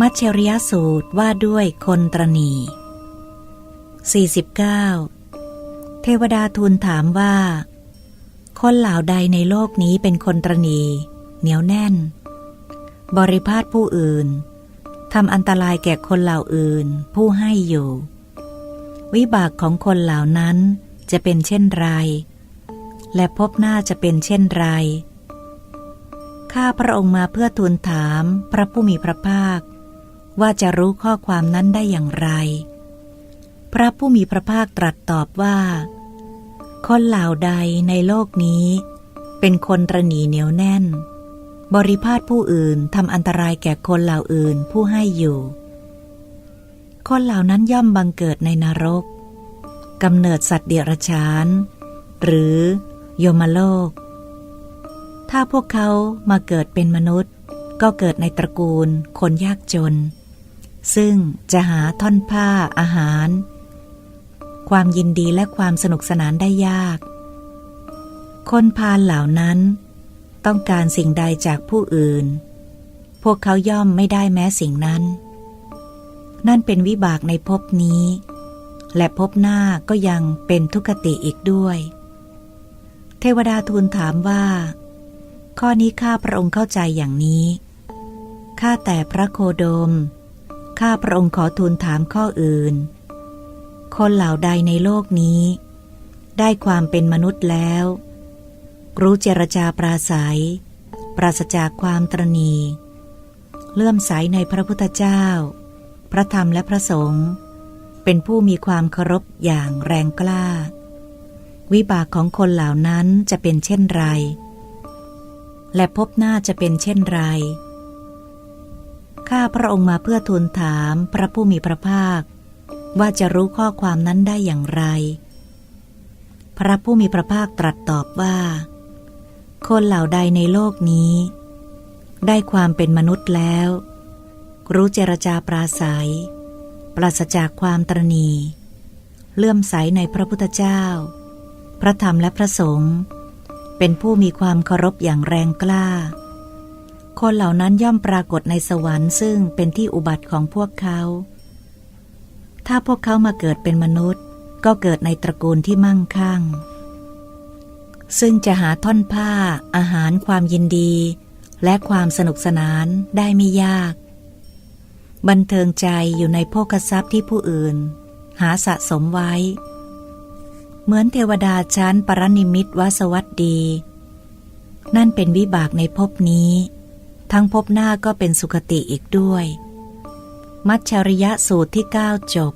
มัชเชริยสูตรว่าด้วยคนตรณี 49 เทวดาทูลถามว่า คนเหล่าใดในโลกนี้เป็นคนตรณี เหนียวแน่น บริพาทผู้อื่นทำอันตรายแก่คนเหล่าอื่นผู้ให้อยู่ วิบากของคนเหล่านั้นจะเป็นเช่นไร และพบหน้าจะเป็นเช่นไรข้าพระองค์มาเพื่อทูลถามพระผู้มีพระภาค ว่าจะรู้ข้อความนั้นได้อย่างไร พระผู้มีพระภาคตรัสตอบว่า คนเหล่าใดในโลกนี้ เป็นคนตรณีเหนียวแน่น บริพาทผู้อื่นทำอันตรายแก่คนเหล่าอื่นผู้ให้อยู่ คนเหล่านั้นย่อมบังเกิดในนรกกำเนิดสัตว์เดรัจฉาน หรือโยมโลก ถ้าพวกเขามาเกิดเป็นมนุษย์ ก็เกิดในตระกูลคนยากจน ซึ่งจะหาท่อนผ้าอาหาร ความยินดีและความสนุกสนานได้ยาก คนพาลเหล่านั้น ต้องการสิ่งใดจากผู้อื่น พวกเขาย่อมไม่ได้แม้สิ่งนั้น นั่นเป็นวิบากในภพนี้ และภพหน้าก็ยังเป็นทุกขติอีกด้วย เทวดาทูลถามว่า ข้อนี้ข้าพระองค์เข้าใจอย่างนี้ข้าแต่พระโคโดม ข้าพระองค์ขอทูลถามข้ออื่น คนเหล่าใดในโลกนี้ ได้ความเป็นมนุษย์แล้ว รู้เจรจาปราศัย ปราศจากความตรณีเลื่อมใสในพระพุทธเจ้า พระธรรมและพระสงฆ์เป็นผู้มีความเคารพอย่างแรงกล้า วิบากของคนเหล่านั้นจะเป็นเช่นไร และพบหน้าจะเป็นเช่นไร ข้าพระองค์มาเพื่อทูลถามพระผู้มีพระภาค ว่าจะรู้ข้อความนั้นได้อย่างไร พระผู้มีพระภาคตรัสตอบว่า คนเหล่าใดในโลกนี้ ได้ความเป็นมนุษย์แล้ว รู้เจรจาปราศัย ปราศจากความตรณีเลื่อมใสในพระพุทธเจ้า พระธรรมและพระสงฆ์เป็นผู้มีความเคารพอย่างแรงกล้า คนเหล่านั้นย่อมปรากฏในสวรรค์ซึ่งเป็นที่อุบัติของพวกเขา ถ้าพวกเขามาเกิดเป็นมนุษย์ ก็เกิดในตระกูลที่มั่งคั่ง ซึ่งจะหาท่อนผ้า อาหารความยินดี และความสนุกสนานได้ไม่ยาก บันเทิงใจอยู่ในโภคทรัพย์ที่ผู้อื่น หาสะสมไว้ เหมือนเทวดาชั้นปรนิมิตวสวัสดี นั่นเป็นวิบากในภพนี้ ทั้งพบหน้าก็เป็นสุคติอีกด้วย มัชชริยะสูตรที่เก้าจบ